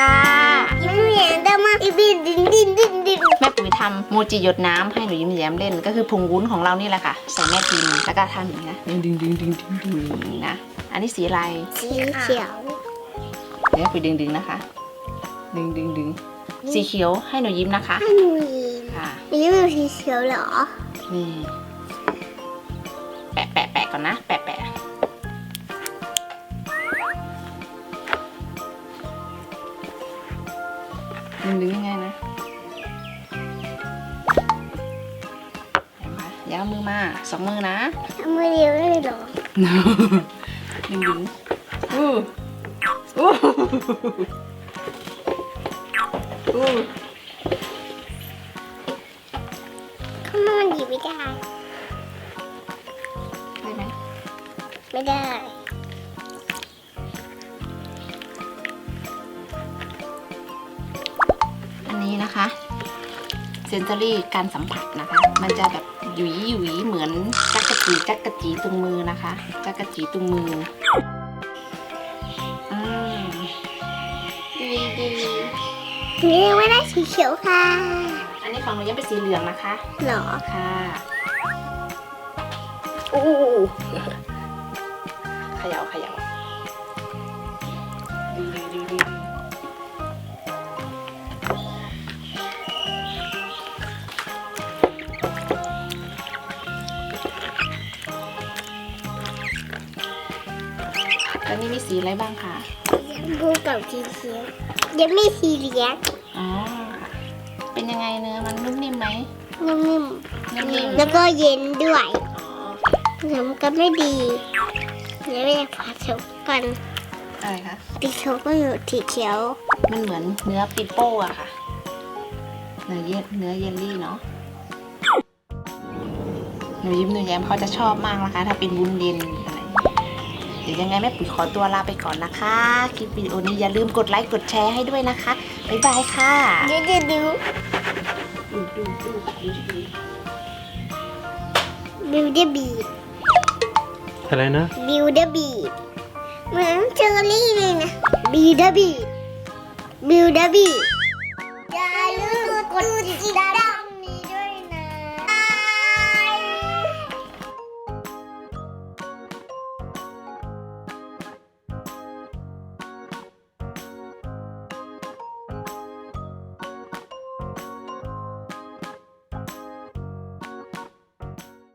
ค่ะยิ้มแย้มได้มากดินดินดินดินดินแม่ปุ๋ยทำโมจิหยดน้ำให้หนูยิ้มแย้มเล่น ก็คือพุงวุ้นของเรานี่แหละค่ะ ใส่แม่พิมพ์แล้วก็ทำอย่างนี้นะดึงดึงดึงดึงดึงดิงนะ อันนี้สีอะไรสีเขียวเดี๋ยวปุ๋ยดึงดึงนะคะ ดึงดึงดึงสีเขียวให้หนูยิ้มนะคะให้หนูยิ้มค่ะยิ้มเป็นสีเขียวเหรอนี่แปะแปะแปะก่อนนะแปะ แปะดึงดึงยังไงนะเห็นไหมอย่าเอามือมาสองมือนะทำมือเดียวได้เหรอดึงดึงอู้อู้อู้ข้างนอกหยิบไม่ได้ ได้ไหมไม่ได้ นนี้นะคะเซนเซอรี่การสัมผัสนะคะ มันจะแบบหยุยหยุยเหมือนจักกะจีจักกะจีตรงมือนะคะจักกะจีตรงมืออ่าดีดีนี่ยังไม่ได้สีเขียวค่ะ อันนี้ของหนูยังเป็นสีเหลืองนะคะเหรอค่ะอู้เขย่าเขย่าดีดีดีดี แล้วนี่มีสีอะไรบ้างคะยังบูกับสีเขียวยังไม่สีเหลืองอ๋อค่ะเป็นยังไงเนื้อมันนุ่มนิ่มไหมนิ่มนิ่มๆๆแล้วก็เย็นด้วยอ๋อเดี๋ยวมันก็ไม่ดีเดี๋ยวไม่ได้ผาชกกันอะไรคะสีเขียวก็อยู่สีเขียวมันเหมือนเนื้อปิโป้อะค่ะ เนื้อเยเนื้อเยลลี่เนาะหนูยิ้มหนูแย้มเขาจะชอบมากนะคะ ถ้าเป็นวุ้นเย็นอะไรเดี๋ยวยังไงแม่ปุ๋ยขอตัวลาไปก่อนนะคะ คลิปวิดีโอนี้อย่าลืมกดไลค์กดแชร์ให้ด้วยนะคะ บ๊ายบายค่ะเดี๋ยวเดี๋ยวเดี๋ยวดูดูดูดูดูบิวเดอร์บีดอะไรนะบิวเดอร์บีดเหมือนเชอร์รี่เลยนะบิวเดอร์บีดบิวเดอร์บีดอย่าลืมกดติด